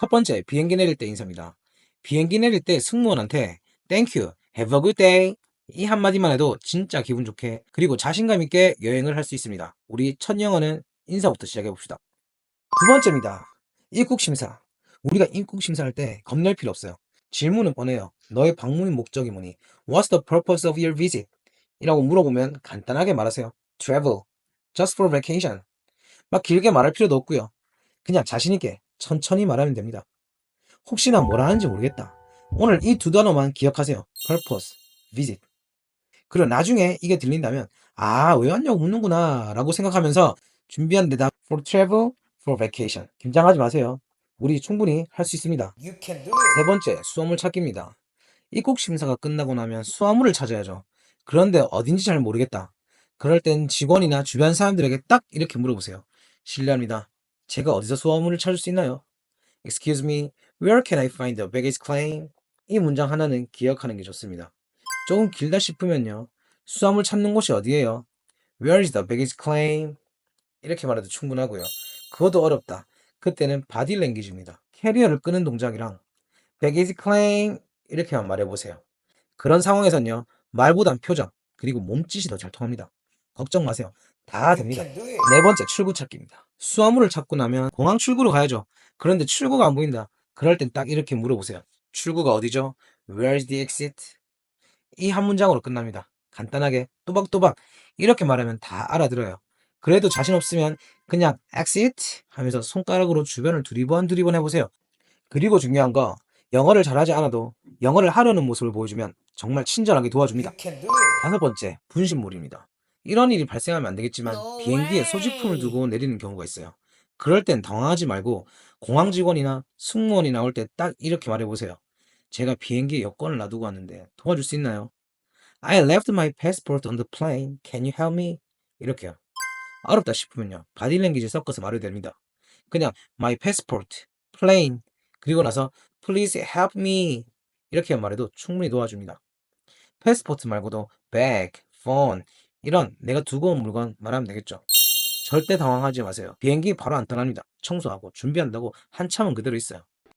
첫 번째, 비행기 내릴 때 인사입니다. 비행기 내릴 때 승무원한테 Thank you, have a good day 이 한마디만 해도 진짜 기분 좋게 그리고 자신감 있게 여행을 할 수 있습니다. 우리 첫 영어는 인사부터 시작해 봅시다. 두 번째입니다. 입국 심사. 우리가 입국 심사할 때 겁낼 필요 없어요. 질문은 뻔해요. 너의 방문 목적이 뭐니? What's the purpose of your visit? 이라고 물어보면 간단하게 말하세요. Travel. Just for vacation. 막 길게 말할 필요도 없고요. 그냥 자신 있게 천천히 말하면 됩니다. 혹시나 뭐라 하는지 모르겠다. 오늘 이 두 단어만 기억하세요. purpose, visit. 그리고 나중에 이게 들린다면 아, 왜 왔냐고 묻는구나 라고 생각하면서 준비한 대답 for travel, for vacation. 긴장하지 마세요. 우리 충분히 할 수 있습니다. 세 번째, 수화물 찾기입니다. 입국 심사가 끝나고 나면 수화물을 찾아야죠. 그런데 어딘지 잘 모르겠다. 그럴 땐 직원이나 주변 사람들에게 딱 이렇게 물어보세요. 실례합니다. 제가 어디서 수화물을 찾을 수 있나요? Excuse me, where can I find the baggage claim? 이 문장 하나는 기억하는 게 좋습니다. 조금 길다 싶으면요. 수화물 찾는 곳이 어디예요? Where is the baggage claim? 이렇게 말해도 충분하고요. 그것도 어렵다. 그때는 바디 랭귀지입니다. 캐리어를 끄는 동작이랑 baggage claim 이렇게만 말해보세요. 그런 상황에선요. 말보단 표정 그리고 몸짓이 더 잘 통합니다. 걱정 마세요. 다 됩니다. 네 번째 출구 찾기입니다. 수화물을 찾고 나면 공항 출구로 가야죠. 그런데 출구가 안 보인다. 그럴 땐 딱 이렇게 물어보세요. 출구가 어디죠? Where is the exit? 이 한 문장으로 끝납니다. 간단하게 또박또박 이렇게 말하면 다 알아들어요. 그래도 자신 없으면 그냥 exit 하면서 손가락으로 주변을 두리번 두리번 해보세요. 그리고 중요한 거 영어를 잘하지 않아도 영어를 하려는 모습을 보여주면 정말 친절하게 도와줍니다. 다섯 번째, 분신물입니다. 이런 일이 발생하면 안 되겠지만 No 비행기에. 소지품을 두고 내리는 경우가 있어요. 그럴 땐 당황하지 말고 공항 직원이나 승무원이 나올 때 딱 이렇게 말해보세요. 제가 비행기에 여권을 놔두고 왔는데 도와줄 수 있나요? I left my passport on the plane. Can you help me? 이렇게요. 어렵다 싶으면요. 바디랭귀지 섞어서 말해도 됩니다. 그냥 my passport, plane 그리고 나서 please help me 이렇게 말해도 충분히 도와줍니다. 패스포트 말고도 bag, phone 이런 내가 두고 온 물건 말하면 되겠죠. 절대 당황하지 마세요. 비행기 바로 안 떠납니다. 청소하고 준비한다고 한참은 그대로 있어요.